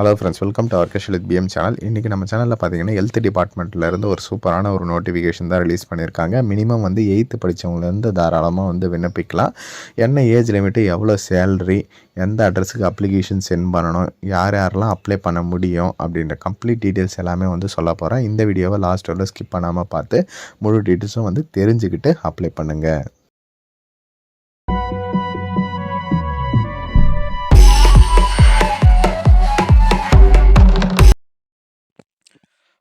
Hello friends welcome to our கஷல் PM channel இன்றைக்கி நம்ம சேனலில் பார்த்தீங்கன்னா ஹெல்த் டிபார்ட்மெண்ட்லேருந்து ஒரு சூப்பரான ஒரு நோட்டிஃபிகேஷன் தான் ரிலீஸ் பண்ணியிருக்காங்க. மினிமம் வந்து எயித்து படித்தவங்கலேருந்து தாராளமாக வந்து விண்ணப்பிக்கலாம். என்ன ஏஜ் லிமிட்டு எவ்வளோ சேல்ரி எந்த அட்ரஸுக்கு அப்ளிகேஷன் சென்ட் பண்ணணும் யார் யாரெல்லாம் அப்ளை பண்ண முடியும் அப்படின்ற கம்ப்ளீட் டீட்டெயில்ஸ் எல்லாமே வந்து சொல்ல போகிறேன் இந்த வீடியோவை லாஸ்ட் வரல ஸ்கிப் பண்ணாமல் பார்த்து முழு டீட்டெயில்ஸும் வந்து தெரிஞ்சுக்கிட்டு அப்ளை பண்ணுங்கள்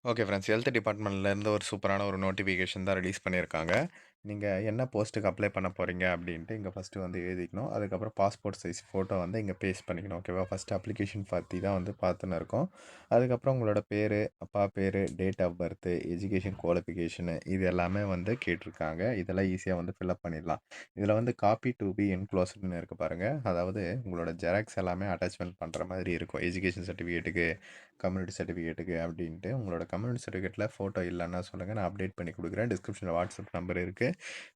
ஓகே ஃப்ரெண்ட்ஸ் ஹெல்த் டிபார்ட்மெண்ட்லேருந்து ஒரு சூப்பரான ஒரு நோட்டிஃபிகேஷன் தான் ரிலீஸ் பண்ணியிருக்காங்க. நீங்கள் என்ன போஸ்ட்டுக்கு அப்ளை பண்ண போகிறீங்க அப்படின்ட்டு இங்கே ஃபஸ்ட்டு வந்து எழுதிக்கணும். அதுக்கப்புறம் பாஸ்போர்ட் சைஸ் ஃபோட்டோ வந்து இங்கே பேஸ்ட் பண்ணிக்கணும். ஓகேவா ஃபஸ்ட்டு அப்ளிகேஷன் பற்றி தான் வந்து பார்த்துன்னு இருக்கோம். அதுக்கப்புறம் உங்களோட பேர் அப்பா பேர் date of birth education qualification இது எல்லாமே வந்து கேட்டிருக்காங்க. இதெல்லாம் ஈஸியாக வந்து ஃபில்அப் பண்ணிடலாம். இதில் வந்து காப்பி டு பி என்க்ளோஸ்டுன்னு இருக்குது பாருங்கள் அதாவது உங்களோட ஜெராக்ஸ் எல்லாமே அட்டாச்மெண்ட் பண்ணுற மாதிரி இருக்கும். எஜுகேஷன் சர்டிஃபிகேட்டுக்கு கம்யூனிட்டி சர்டிஃபிகேட்டுக்கு அப்படின்ட்டு உங்களோட கம்யூனிட்டி சர்டிஃபிகேட்டில் ஃபோட்டோ இல்லைன்னா சொல்லுங்கள் நான் அப்டேட் பண்ணி கொடுக்குறேன். டிஸ்கிரிப்ஷனில் வாட்ஸ்அப் நம்பர் இருக்குது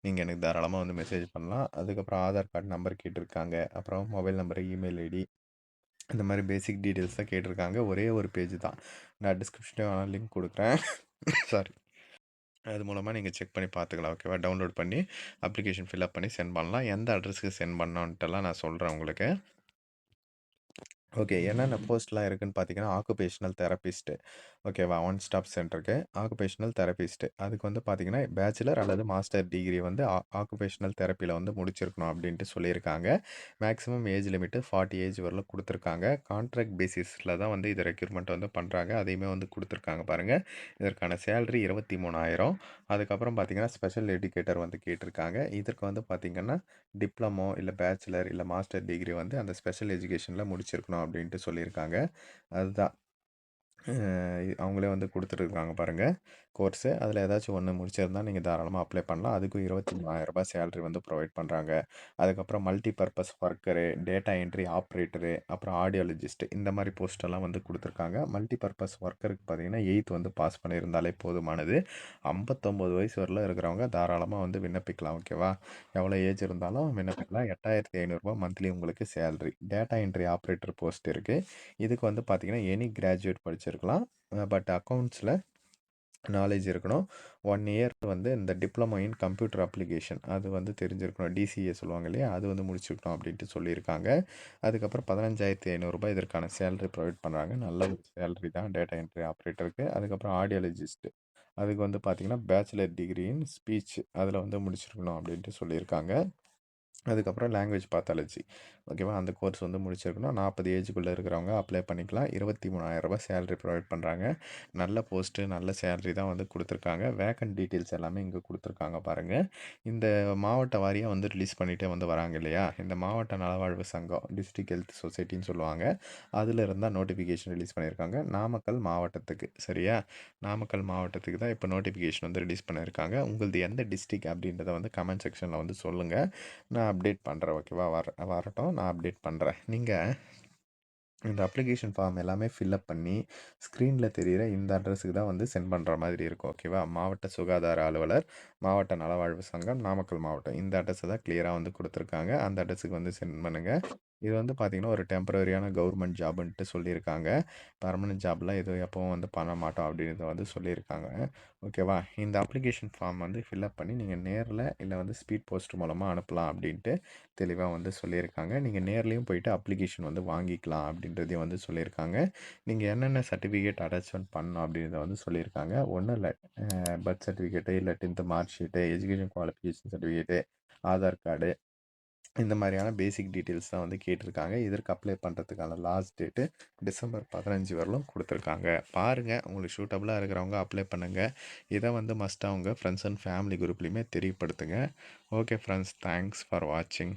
நீங்கள் எனக்கு தாராளமாக வந்து மெசேஜ் பண்ணலாம். அதுக்கப்புறம் ஆதார் கார்டு நம்பர் கேட்டிருக்காங்க. அப்புறம் மொபைல் நம்பர் இமெயில் ஐடி இந்த மாதிரி பேசிக் டீட்டெயில்ஸ் தான் கேட்டிருக்காங்க. ஒரே ஒரு பேஜ் தான். நான் டிஸ்கிரிப்ஷனில் வேணால் லிங்க் கொடுக்குறேன். சாரி அது மூலமாக நீங்கள் செக் பண்ணி பார்த்துக்கலாம் ஓகேவா டவுன்லோட் பண்ணி அப்ளிகேஷன் ஃபில்அப் பண்ணி சென்ட் பண்ணலாம். எந்த அட்ரஸுக்கு சென்ட் பண்ணோன்ட்டெல்லாம் நான் சொல்கிறேன் உங்களுக்கு. ஓகே. என்னென்ன போஸ்ட்லாம் இருக்குதுன்னு பார்த்தீங்கன்னா ஆக்குபேஷனல் தெரபிஸ்ட்டு ஓகேவா? ஒன் ஸ்டாப் சென்டருக்கு ஆக்குபேஷனல் தெரபிஸ்ட்டு அதுக்கு வந்து பார்த்தீங்கன்னா பேச்சுலர் அல்லது மாஸ்டர் டிகிரி வந்து ஆக்குபேஷனல் தெரப்பியில் வந்து முடிச்சிருக்கணும் அப்படின்ட்டு சொல்லியிருக்காங்க. Maximum age limit forty age வரலும் கொடுத்துருக்காங்க. கான்ட்ராக்ட் பேசிஸில் தான் வந்து இது ரெக்யூர்மெண்ட் வந்து பண்ணுறாங்க அதையுமே வந்து கொடுத்துருக்காங்க பாருங்கள் இதற்கான சேலரி இருபத்தி மூணாயிரம். அதுக்கப்புறம் பார்த்தீங்கன்னா ஸ்பெஷல் எஜுகேட்டர் வந்து கேட்டிருக்காங்க. இதற்கு வந்து பார்த்திங்கன்னா டிப்ளமோ இல்லை பேச்சுலர் இல்லை மாஸ்டர் டிகிரி வந்து அந்த ஸ்பெஷல் எஜுகேஷனில் முடிச்சிருக்கணும் அப்படின்ட்டு சொல்லியிருக்காங்க. அதுதான். அவங்களே வந்து கொடுத்துட்ருக்காங்க பாருங்கள் கோர்ஸு. அதில் ஏதாச்சும் ஒன்று முடிச்சிருந்தா நீங்கள் தாராளமாக அப்ளை பண்ணலாம். அதுக்கும் இருபத்தி மூணாயிரரூபா சேலரி வந்து ப்ரொவைட் பண்ணுறாங்க அதுக்கப்புறம் multipurpose worker data entry operator அப்புறம் ஆடியோலஜிஸ்ட் இந்த மாதிரி போஸ்ட்டெல்லாம் வந்து கொடுத்துருக்காங்க. மல்டி பர்பஸ் ஒர்க்கருக்கு பார்த்தீங்கன்னா எயித் வந்து பாஸ் பண்ணியிருந்தாலே போதுமானது. ஐம்பத்தொம்போது வயசு வரல இருக்கிறவங்க தாராளமாக வந்து விண்ணப்பிக்கலாம் ஓகேவா? எவ்வளோ ஏஜ் இருந்தாலும் விண்ணப்பிக்கலாம். எட்டாயிரத்தி ஐநூறுரூபா மந்த்லி உங்களுக்கு salary. Data entry operator post இருக்குது இதுக்கு வந்து பார்த்திங்கன்னா எனி கிராஜுவேட் படிச்சிருக்கலாம். பட் அக்கௌண்ட்ஸில் நாலேஜ் இருக்கணும். ஒன் இயர் வந்து இந்த டிப்ளமோ இன் கம்ப்யூட்டர் அப்ளிகேஷன் அது வந்து தெரிஞ்சிருக்கணும். டிசிஏ சொல்லுவாங்க இல்லையா? அது வந்து முடிச்சுக்கணும் அப்படின்ட்டு சொல்லியிருக்காங்க. அதுக்கப்புறம் பதினஞ்சாயிரத்தி ஐநூறுரூபா இதற்கான சேலரி ப்ரொவைட் பண்ணுறாங்க நல்ல சேலரி தான். டேட்டா என்ட்ரி ஆப்ரேட்டருக்கு அதுக்கப்புறம் ஆடியாலஜிஸ்ட்டு அதுக்கு வந்து பார்த்திங்கன்னா பேச்சுலர் டிகிரி இன் ஸ்பீச் அதில் வந்து முடிச்சிருக்கணும் அப்படின்ட்டு சொல்லியிருக்காங்க. அதுக்கப்புறம் லாங்குவேஜ் பாத்தாலஜி ஓகேவா அந்த கோர்ஸ் வந்து முடிச்சிருக்கணும். நாற்பது ஏஜுக்குள்ளே இருக்கிறவங்க அப்ளை பண்ணிக்கலாம். இருபத்தி மூணாயிரரூபா சேலரி ப்ரொவைட் பண்ணுறாங்க நல்ல போஸ்ட்டு நல்ல சேலரி தான் வந்து கொடுத்துருக்காங்க. வேக்கன்ட் டீட்டெயில்ஸ் எல்லாமே இங்கே கொடுத்துருக்காங்க பாருங்கள் இந்த மாவட்ட வாரியாக வந்து ரிலீஸ் பண்ணிகிட்டே வந்து வராங்க இல்லையா? இந்த மாவட்ட நலவாழ்வு சங்கம் டிஸ்ட்ரிக் ஹெல்த் சொசைட்டின்னு சொல்லுவாங்க. அதில் இருந்தால் நோட்டிஃபிகேஷன் ரிலீஸ் பண்ணியிருக்காங்க. நாமக்கல் மாவட்டத்துக்கு. சரியா? நாமக்கல் மாவட்டத்துக்கு தான் இப்போ நோட்டிஃபிகேஷன் வந்து ரிலீஸ் பண்ணியிருக்காங்க. உங்களது எந்த டிஸ்ட்ரிக் அப்படின்றத வந்து கமெண்ட் செக்ஷனில் வந்து சொல்லுங்கள் நான் அப்டேட் பண்ணுறேன் ஓகேவா வர வரட்டும் நான் அப்டேட் பண்ணுறேன் நீங்கள் இந்த அப்ளிகேஷன் ஃபார்ம் எல்லாமே ஃபில்அப் பண்ணி ஸ்க்ரீனில் தெரிகிற இந்த அட்ரஸுக்கு தான் வந்து சென்ட் பண்ணுற மாதிரி இருக்கும் ஓகேவா மாவட்ட சுகாதார அலுவலர் மாவட்ட நலவாழ்வு சங்கம் நாமக்கல் மாவட்டம். இந்த அட்ரஸை தான் கிளியராக வந்து கொடுத்துருக்காங்க. அந்த அட்ரஸுக்கு வந்து சென்ட் பண்ணுங்கள் இது வந்து பார்த்திங்கன்னா ஒரு டெம்பரரியான கவர்மெண்ட் ஜாப்ன்ட்டு சொல்லியிருக்காங்க. பர்மனெண்ட் ஜாப்லாம் எதுவும் எப்போவும் வந்து பண்ண மாட்டோம் அப்படின்றத வந்து சொல்லியிருக்காங்க. ஓகேவா? இந்த அப்ளிகேஷன் ஃபார்ம் வந்து ஃபில்அப் பண்ணி நீங்கள் நேரில் இல்லை வந்து ஸ்பீட் போஸ்ட் மூலமாக அனுப்பலாம் அப்படின்ட்டு தெளிவாக வந்து சொல்லியிருக்காங்க. நீங்கள் நேர்லேயும் போயிட்டு அப்ளிகேஷன் வந்து வாங்கிக்கலாம் அப்படின்றதையும் வந்து சொல்லியிருக்காங்க. நீங்கள் என்னென்ன சர்டிஃபிகேட் அட்டாச்மெண்ட் பண்ணணும் அப்படின்றத வந்து சொல்லியிருக்காங்க. ஒன்றும் இல்லை பர்த் சர்டிஃபிகேட்டு இல்லை tenth mark sheet education qualification certificate Aadhaar card இந்த மாதிரியான பேசிக் டீட்டெயில்ஸ் தான் வந்து கேட்டிருக்காங்க. இதற்கு அப்ளை பண்ணுறதுக்கான லாஸ்ட் டேட்டு டிசம்பர் பதினஞ்சு வரலும் கொடுத்துருக்காங்க. பாருங்கள் உங்களுக்கு சூட்டபுளாக இருக்கிறவங்க அப்ளை பண்ணுங்கள் இதை வந்து மஸ்ட்டாக உங்கள் ஃப்ரெண்ட்ஸ் அண்ட் ஃபேமிலி குரூப்லேயுமே தெரியப்படுத்துங்க. ஓகே ஃப்ரெண்ட்ஸ் தேங்க்ஸ் ஃபார் வாட்சிங்